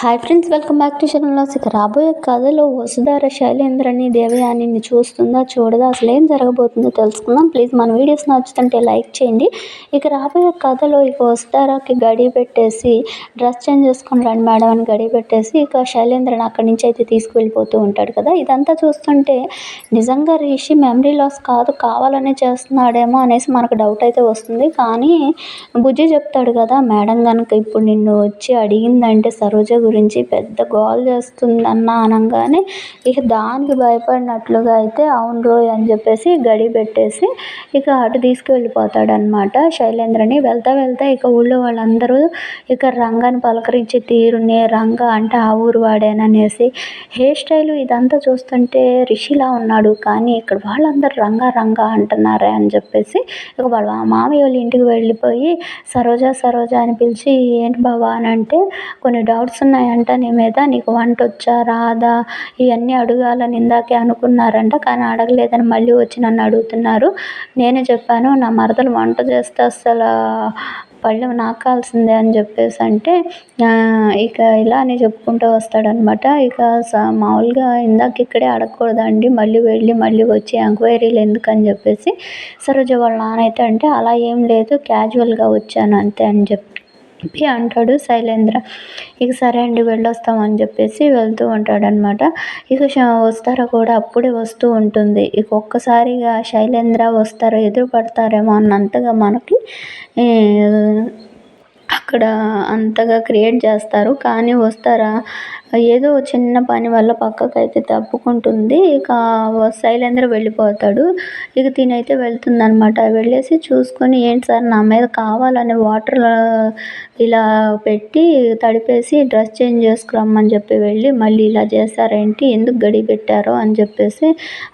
Hi friends welcome back to channel ఇక రాబోయే కథలో వసుధార శైలేంద్రని దేవయానిని చూస్తుందా చూడదా అసలు ఏం జరగబోతుందో తెలుసుకుందాం. ప్లీజ్ మన వీడియోస్ నచ్చుతుంటే లైక్ చేయండి. ఇక రాబోయే కథలో ఇక వసుధారకి గడి పెట్టేసి డ్రెస్ చేంజ్ చేసుకుని రండి మేడం అని గడి పెట్టేసి ఇక శైలేంద్రని అక్కడి నుంచి అయితే తీసుకువెళ్ళిపోతూ ఉంటాడు కదా. ఇదంతా చూస్తుంటే నిజంగా రిషి మెమరీ లాస్ కాదు కావాలనే చేస్తున్నాడేమో అనేసి మనకు డౌట్ అయితే వస్తుంది. కానీ బుజ్జి చెప్తాడు కదా మేడం కనుక ఇప్పుడు నిన్ను వచ్చి అడిగిందంటే సరోజ గురించి పెద్ద గోల్ చేస్తుందన్న అనగానే ఇక దానికి భయపడినట్లుగా అయితే అవును రోయ్ అని చెప్పేసి గడి పెట్టేసి ఇక అటు తీసుకువెళ్ళిపోతాడనమాట శైలేంద్రని. వెళ్తా వెళ్తా ఇక ఊళ్ళో వాళ్ళందరూ ఇక రంగాన్ని పలకరించే తీరునే రంగ అంటే ఆ ఊరు వాడేననేసి హెయిర్ స్టైల్ ఇదంతా చూస్తుంటే రిషిలా ఉన్నాడు. కానీ ఇక్కడ వాళ్ళందరూ రంగా రంగా అంటున్నారే అని చెప్పేసి ఇక వాళ్ళ మామయ్య వాళ్ళ ఇంటికి వెళ్ళిపోయి సరోజా సరోజా అని పిలిచి ఏంటి బాబా అని అంటే కొన్ని డౌట్స్ ఉన్నాయి ఉన్నాయంట నీ మీద. నీకు వంట వచ్చా రాదా? ఇవన్నీ అడగాలని ఇందాకే అనుకున్నారంట కానీ అడగలేదని మళ్ళీ వచ్చి నన్ను అడుగుతున్నారు. నేనే చెప్పాను నా మరదలు వంట చేస్తే అస్సలు పళ్ళెం నాకాల్సిందే అని చెప్పేసి అంటే ఇక ఇలానే చెప్పుకుంటూ వస్తాడనమాట. ఇక స మామూలుగా ఇందాక ఇక్కడే అడగకూడదండి మళ్ళీ వెళ్ళి మళ్ళీ వచ్చి ఎంక్వైరీలు ఎందుకని చెప్పేసి సరోజ వాళ్ళ నాన్న అయితే అంటే అలా ఏం లేదు క్యాజువల్గా వచ్చాను అంతే అని చెప్పి చెప్పి అంటాడు శైలేంద్ర. ఇక సరే అండి వెళ్ళొస్తాం అని చెప్పేసి వెళ్తూ ఉంటాడనమాట ఇక వస్తారా కూడా అప్పుడే వస్తూ ఉంటుంది. ఇక ఒక్కసారిగా శైలేంద్ర వస్తారో ఎదురు పడతారేమో అన్నంతగా మనకి అక్కడ అంతగా క్రియేట్ చేస్తారు. కానీ వస్తారా? ఏదో చిన్న పని వల్ల పక్కకైతే తప్పుకుంటుంది. ఇక శైలేంద్ర వెళ్ళిపోతాడు. ఇక తినైతే వెళ్తుందనమాట వెళ్ళేసి చూసుకొని ఏంటి సార్ నా మీద కావాలని వాటర్ ఇలా పెట్టి తడిపేసి డ్రెస్ చేంజ్ చేసుకురమ్మని చెప్పి వెళ్ళి మళ్ళీ ఇలా చేశారేంటి? ఎందుకు గడి పెట్టారో అని చెప్పేసి.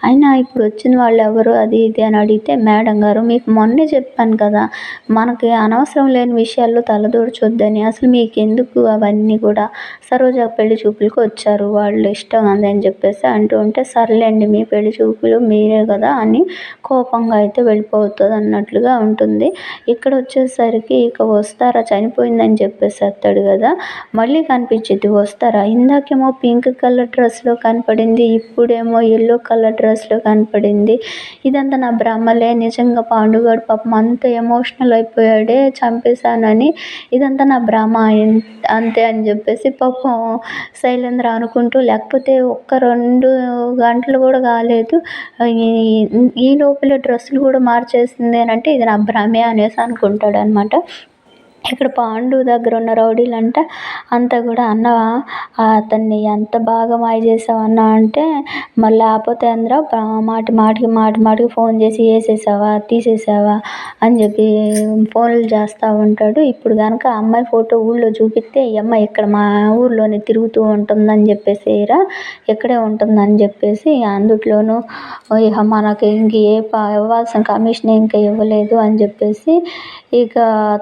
అయినా ఇప్పుడు వచ్చిన వాళ్ళు ఎవరు? అది ఇది అని అడిగితే మేడం గారు మీకు మొన్నే చెప్పాను కదా మనకి అనవసరం లేని విషయాల్లో తలదూర్చొద్దని. అసలు మీకు ఎందుకు అవన్నీ కూడా? సరోజ పెళ్ళి చూపులకు వచ్చారు. వాళ్ళు ఇష్టం అని చెప్పేసి అంటూ ఉంటే సర్లేండి మీ పెళ్ళి చూపులు మీరే కదా అని కోపంగా అయితే వెళ్ళిపోతుంది అన్నట్లుగా ఉంటుంది. ఇక్కడ వచ్చేసరికి ఇక వస్తారా? చనిపోయిందని చెప్పేసి అత్తాడు కదా. మళ్ళీ కనిపించింది వస్తారా? ఇందాకేమో పింక్ కలర్ డ్రెస్లో కనపడింది ఇప్పుడేమో ఎల్లో కలర్ డ్రెస్లో కనపడింది. ఇదంతా నా భ్రమలే నిజంగా పాండుగాడు పాపం అంత ఎమోషనల్ అయిపోయాడే చంపేశానని. ఇదంతా నా భ్రమ అంతే అని చెప్పేసి పాపం శైలేంద్ర అనుకుంటూ లేకపోతే ఒక్క రెండు గంటలు కూడా కాలేదు. ఈ లోపల డ్రెస్సులు కూడా మార్చేసింది అని అంటే ఇది నా భ్రమే అనేసి అనుకుంటాడు అనమాట ఇక్కడ పాండు దగ్గర ఉన్న రౌడీలంట అంతా కూడా అన్న అతన్ని ఎంత బాగా మాయ చేసావు అన్న అంటే మళ్ళీ లేకపోతే అందరూ మాటి మాటికి మాటి మాటికి ఫోన్ చేసి వేసేసావా తీసేసావా అని చెప్పి ఫోన్లు చేస్తూ ఉంటాడు. ఇప్పుడు కనుక అమ్మాయి ఫోటో ఊళ్ళో చూపిస్తే ఈ అమ్మాయి ఇక్కడ మా ఊర్లోనే తిరుగుతూ ఉంటుందని చెప్పేసి రా ఇక్కడే ఉంటుందని చెప్పేసి అందుట్లోనూ ఇక మనకి ఇంక ఏ ఇవ్వాల్సిన కమిషన్ ఇంకా ఇవ్వలేదు అని చెప్పేసి ఇక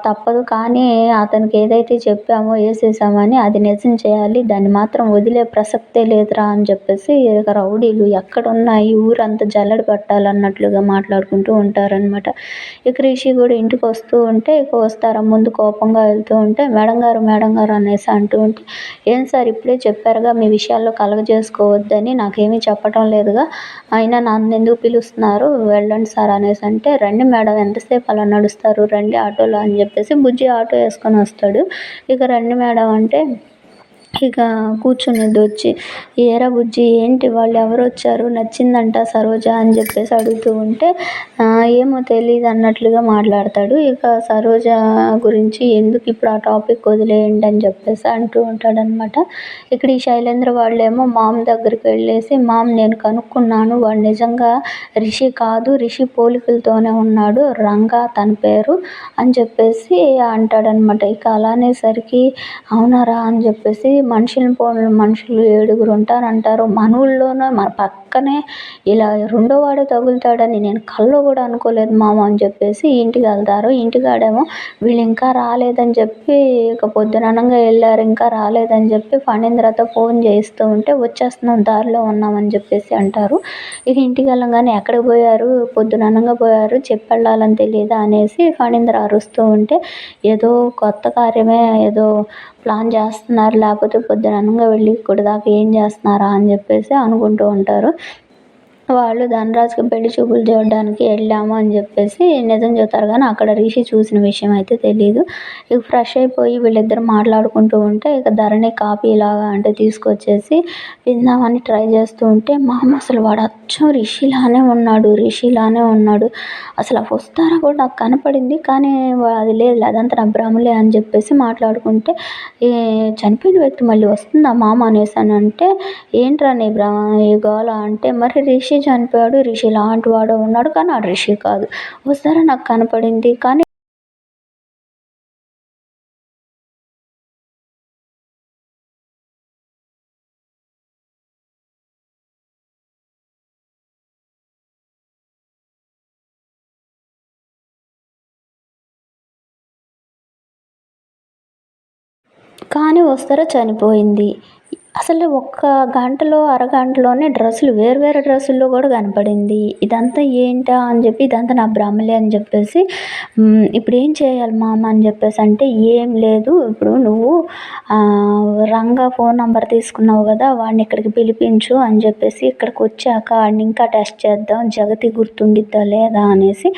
తప్పదు కానీ అతనికి ఏదైతే చెప్పామో వేసేసామని అది నిజం చేయాలి దాన్ని మాత్రం వదిలే ప్రసక్తే లేదురా అని చెప్పేసి ఇక రౌడీలు ఎక్కడున్నా ఈ ఊరంతా జల్లడి పట్టాలన్నట్లుగా మాట్లాడుకుంటూ ఉంటారనమాట ఇక రిషి కూడా ఇంటికి వస్తూ ఉంటే ఇక వస్తారా ముందు కోపంగా వెళ్తూ ఉంటే మేడం గారు మేడం గారు అనేసి అంటూ ఉంటే ఏం సార్ ఇప్పుడే చెప్పారుగా మీ విషయాల్లో కలగజేసుకోవద్దని నాకేమీ చెప్పటం లేదుగా అయినా నన్ను ఎందుకు పిలుస్తున్నారు వెళ్ళండి సార్ అనేసి అంటే రండి మేడం ఎంతసేపు అలా నడుస్తారు రండి ఆటోలో అని చెప్పేసి బుజ్జి ఆటో వేసుకొని వస్తాడు. ఇక రండి మేడం అంటే ఇక కూర్చునేది వచ్చి ఏరా బుజ్జి ఏంటి? వాళ్ళు ఎవరు వచ్చారు? నచ్చిందంట సరోజ అని చెప్పేసి అడుగుతూ ఉంటే ఏమో తెలియదు అన్నట్లుగా మాట్లాడతాడు. ఇక సరోజ గురించి ఎందుకు ఇప్పుడు ఆ టాపిక్ వదిలేయండి అని చెప్పేసి అంటూ ఉంటాడనమాట ఇక్కడ ఈ శైలేంద్ర వాళ్ళేమో మామ్ దగ్గరికి వెళ్ళేసి మామ్ నేను కనుక్కున్నాను. వాడు నిజంగా రిషి కాదు. రిషి పోలికలతోనే ఉన్నాడు. రంగా తన పేరు అని చెప్పేసి అంటాడనమాట ఇక అలానేసరికి అవునారా అని చెప్పేసి మనుషులను పోను మనుషులు ఏడుగురు ఉంటారంటారు. మన ఊళ్ళోనే మన పక్కనే ఇలా రెండో వాడే తగులుతాడని నేను కల్లో కూడా అనుకోలేదు మామ అని చెప్పేసి ఇంటికి వెళ్తారు. ఇంటికాడేమో వీళ్ళు ఇంకా రాలేదని చెప్పి ఇక పొద్దుననంగా వెళ్ళారు. ఇంకా రాలేదని చెప్పి ఫణీంద్రతో ఫోన్ చేయిస్తూ ఉంటే వచ్చేస్తున్నాం దారిలో ఉన్నామని చెప్పేసి అంటారు. ఇక ఇంటికి వెళ్ళంగానే ఎక్కడికి పోయారు? పొద్దుననంగా పోయారు. చెప్పెళ్ళాలని తెలియదా అనేసి ఫణీంద్ర అరుస్తూ ఉంటే ఏదో కొత్త కార్యమే ఏదో ప్లాన్ చేస్తున్నారు. లేకపోతే పొద్దున అనగా వెళ్ళి ఇక్కడ దాకా ఏం చేస్తున్నారా అని చెప్పేసి అనుకుంటూ ఉంటారు. వాళ్ళు ధనరాజ్కి పెళ్ళి చూపులు చూడడానికి వెళ్ళాము అని చెప్పేసి నిజం చెబుతారు కానీ అక్కడ రిషి చూసిన విషయం అయితే తెలియదు ఇక ఫ్రెష్ అయిపోయి వీళ్ళిద్దరు మాట్లాడుకుంటూ ఉంటే ఇక ధరణి కాపీ ఇలాగా అంటే తీసుకొచ్చేసి విందామని ట్రై చేస్తూ ఉంటే మామ అసలు వాడు అచ్చం రిషిలానే ఉన్నాడు రిషిలానే ఉన్నాడు. అసలు ఆ వస్తారా కూడా నాకు కనపడింది. కానీ అది లేదు అదంతా నా భ్రమలే అని చెప్పేసి మాట్లాడుకుంటే చనిపోయిన వ్యక్తి మళ్ళీ వస్తుందా మామ అనేసి అని అంటే ఏంట్రా నీ భ్రమ ఈ గోళ అంటే మరి రిషి చనిపోయాడు. రిషి లాంటి వాడు ఉన్నాడు కానీ ఆ రిషి కాదు. ఒకసారి నాకు కనపడింది కానీ కానీ వస్తారా చనిపోయింది. అసలు ఒక్క గంటలో అరగంటలోనే డ్రెస్సులు వేరు వేరు డ్రెస్సుల్లో కూడా కనపడింది. ఇదంతా ఏంటా అని చెప్పి ఇదంతా నా భ్రమలే అని చెప్పేసి ఇప్పుడు ఏం చేయాలి మామ? అని చెప్పేసి అంటే ఏం లేదు ఇప్పుడు నువ్వు రంగా ఫోన్ నెంబర్ తీసుకున్నావు కదా వాడిని ఇక్కడికి పిలిపించు అని చెప్పేసి ఇక్కడికి వచ్చాక వాడిని ఇంకా టెస్ట్ చేద్దాం జగతి గుర్తుండిద్దా లేదా? అనేసి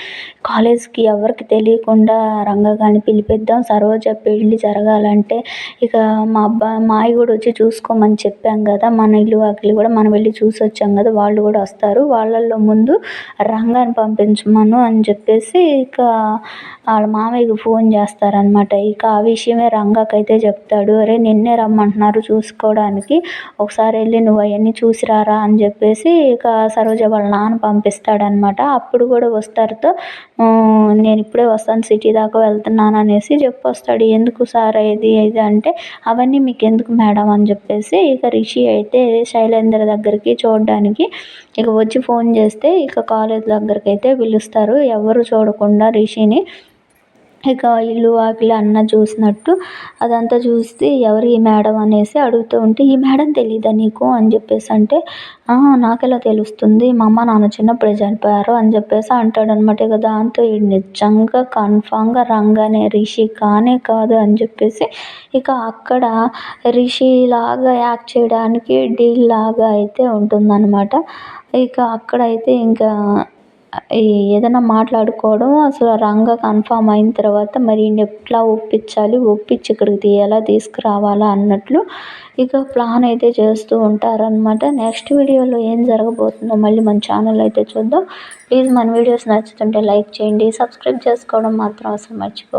కాలేజ్కి ఎవరికి తెలియకుండా రంగా కానీ పిలిపిద్దాం సరోజ పెళ్ళి జరగాలంటే ఇక మా అబ్బాయి మాయ కూడా వచ్చి చూసుకోమని అని చెప్పాం కదా మన ఇల్లు వాకిలు కూడా మనం వెళ్ళి చూసి వచ్చాం కదా వాళ్ళు కూడా వస్తారు. వాళ్ళల్లో ముందు రంగాన్ని పంపించమను అని చెప్పేసి ఇక వాళ్ళ మామయ్యకి ఫోన్ చేస్తారనమాట ఇక ఆ విషయమే రంగాకైతే చెప్తాడు. అరే నిన్నే రమ్మంటున్నారు చూసుకోవడానికి. ఒకసారి వెళ్ళి నువ్వు అవన్నీ చూసిరారా అని చెప్పేసి ఇక సరోజ వాళ్ళ నాన్న పంపిస్తాడనమాట అప్పుడు కూడా వస్తారుతో నేను ఇప్పుడే వస్తాను సిటీ దాకా వెళ్తున్నాను అనేసి చెప్పొస్తాడు. ఎందుకు సార్ ఇది ఇది అంటే అవన్నీ మీకు ఎందుకు మేడం అని చెప్పేసి ఇక రిషి అయితే శైలేంద్ర దగ్గరికి చూడడానికి ఇక వచ్చి ఫోన్ చేస్తే ఇక కాలేజ్ దగ్గరికి అయితే పిలుస్తారు. ఎవరు చూడకుండా రిషిని ఇక ఇల్లు వాకిలి అన్న చూసినట్టు అదంతా చూసి ఎవరు ఈ మేడం అనేసి అడుగుతూ ఉంటే ఈ మేడం తెలీదా నీకు? అని చెప్పేసి అంటే నాకెలా తెలుస్తుంది? మా అమ్మ నాన్న చిన్నప్పుడే చనిపోయారు అని చెప్పేసి అంటాడనమాట. ఇక దాంతో ఈ నిజంగా కన్ఫామ్గా రంగానే రిషి కానే కాదు అని చెప్పేసి ఇక అక్కడ రిషి లాగా యాక్ట్ చేయడానికి డీల్ లాగా అయితే ఉంటుందన్నమాట. ఇక అక్కడైతే ఇంకా ఏదైనా మాట్లాడుకోవడం అసలు రంగ కన్ఫామ్ అయిన తర్వాత మరి ఎట్లా ఒప్పించాలి ఒప్పించి ఇక్కడికి ఎలా తీసుకురావాలా అన్నట్లు ఇక ప్లాన్ అయితే చేస్తూ ఉంటారనమాట నెక్స్ట్ వీడియోలో ఏం జరగబోతుందో మళ్ళీ మన ఛానల్ అయితే చూద్దాం. ప్లీజ్ మన వీడియోస్ నచ్చుతుంటే లైక్ చేయండి. సబ్స్క్రైబ్ చేసుకోవడం మాత్రం అసలు మర్చిపో